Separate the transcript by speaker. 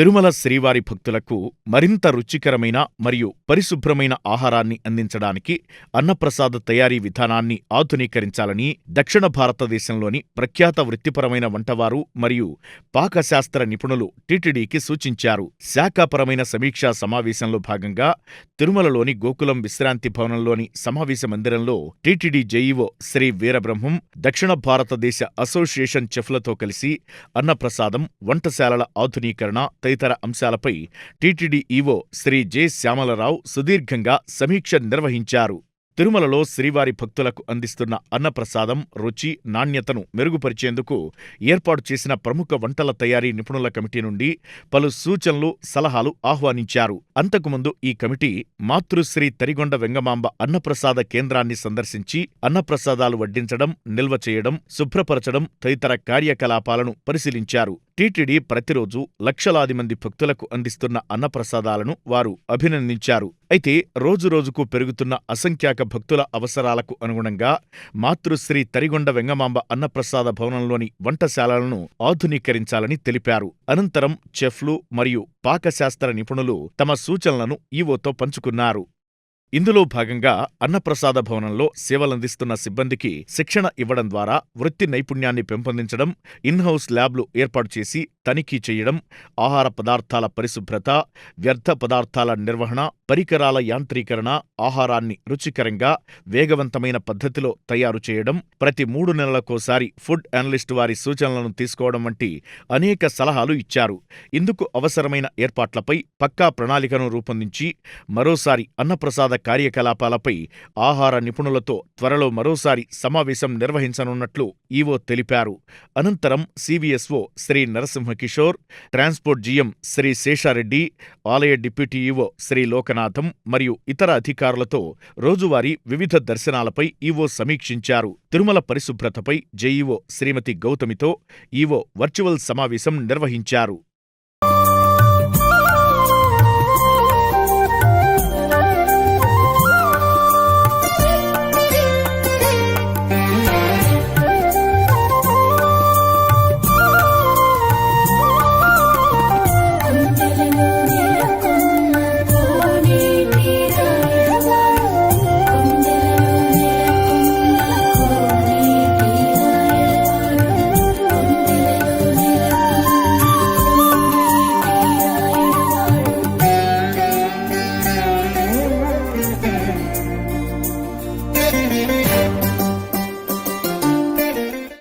Speaker 1: తిరుమల శ్రీవారి భక్తులకు మరింత రుచికరమైన మరియు పరిశుభ్రమైన ఆహారాన్ని అందించడానికి అన్నప్రసాద తయారీ విధానాన్ని ఆధునీకరించాలని దక్షిణ భారతదేశంలోని ప్రఖ్యాత వృత్తిపరమైన వంటవారు మరియు పాకశాస్త్ర నిపుణులు టీటీడీకి సూచించారు. శాఖాపరమైన సమీక్షా సమావేశంలో భాగంగా తిరుమలలోని గోకులం విశ్రాంతి భవనంలోని సమావేశ మందిరంలో టీటీడీ జెఈఓ శ్రీ వీరబ్రహ్మం దక్షిణ భారతదేశ అసోసియేషన్ చెఫ్లతో కలిసి అన్నప్రసాదం వంటశాలల ఆధునీకరణ తదితర అంశాలపై TTD EO Shri J Shyamalarao సుదీర్ఘంగా సమీక్ష నిర్వహించారు. తిరుమలలో శ్రీవారి భక్తులకు అందిస్తున్న అన్నప్రసాదం రుచి నాణ్యతను మెరుగుపరిచేందుకు ఏర్పాటు చేసిన ప్రముఖ వంటల తయారీ నిపుణుల కమిటీ నుండి పలు సూచనలు సలహాలు ఆహ్వానించారు. అంతకుముందు ఈ కమిటీ మాతృశ్రీ తరిగొండ వెంగమాంబ అన్నప్రసాద కేంద్రాన్ని సందర్శించి అన్నప్రసాదాలు వడ్డించడం నిల్వ చేయడం శుభ్రపరచడం తదితర కార్యకలాపాలను పరిశీలించారు. టీటీడీ ప్రతిరోజు లక్షలాది మంది భక్తులకు అందిస్తున్న అన్నప్రసాదాలను వారు అభినందించారు. అయితే రోజురోజుకు పెరుగుతున్న అసంఖ్యాక భక్తుల అవసరాలకు అనుగుణంగా మాతృశ్రీ తరిగొండ వెంగమాంబ అన్నప్రసాద భవనంలోని వంటశాలలను ఆధునీకరించాలని తెలిపారు. అనంతరం చెఫ్లు మరియు పాకశాస్త్ర నిపుణులు తమ సూచనలను ఈవోతో పంచుకున్నారు. ఇందులో భాగంగా అన్నప్రసాద భవనంలో సేవలందిస్తున్న సిబ్బందికి శిక్షణ ఇవ్వడం ద్వారా వృత్తి నైపుణ్యాన్ని పెంపొందించడం ఇన్హౌస్ ల్యాబ్లు ఏర్పాటు చేసి తనిఖీ చేయడం ఆహార పదార్థాల పరిశుభ్రత వ్యర్థ పదార్థాల నిర్వహణ పరికరాల యాంత్రీకరణ ఆహారాన్ని రుచికరంగా వేగవంతమైన పద్ధతిలో తయారు చేయడం ప్రతి మూడు నెలలకోసారి ఫుడ్ అనలిస్ట్ వారి సూచనలను తీసుకోవడం వంటి అనేక సలహాలు ఇచ్చారు. ఇందుకు అవసరమైన ఏర్పాట్లపై పక్కా ప్రణాళికను రూపొందించి మరోసారి అన్నప్రసాద కార్యకలాపాలపై ఆహార నిపుణులతో త్వరలో మరోసారి సమావేశం నిర్వహించనున్నట్లు ఈవో తెలిపారు. అనంతరం CVSO Shri Kishore transport GM Shri Sesha Reddy ఆలయ డిప్యూటీ ఈవో శ్రీ లోకనాథం మరియు ఇతర అధికారులతో రోజువారీ వివిధ దర్శనాలపై ఈవో సమీక్షించారు. తిరుమల పరిశుభ్రతపై జేఈఓ శ్రీమతి గౌతమితో ఈవో వర్చువల్ సమావేశం నిర్వహించారు.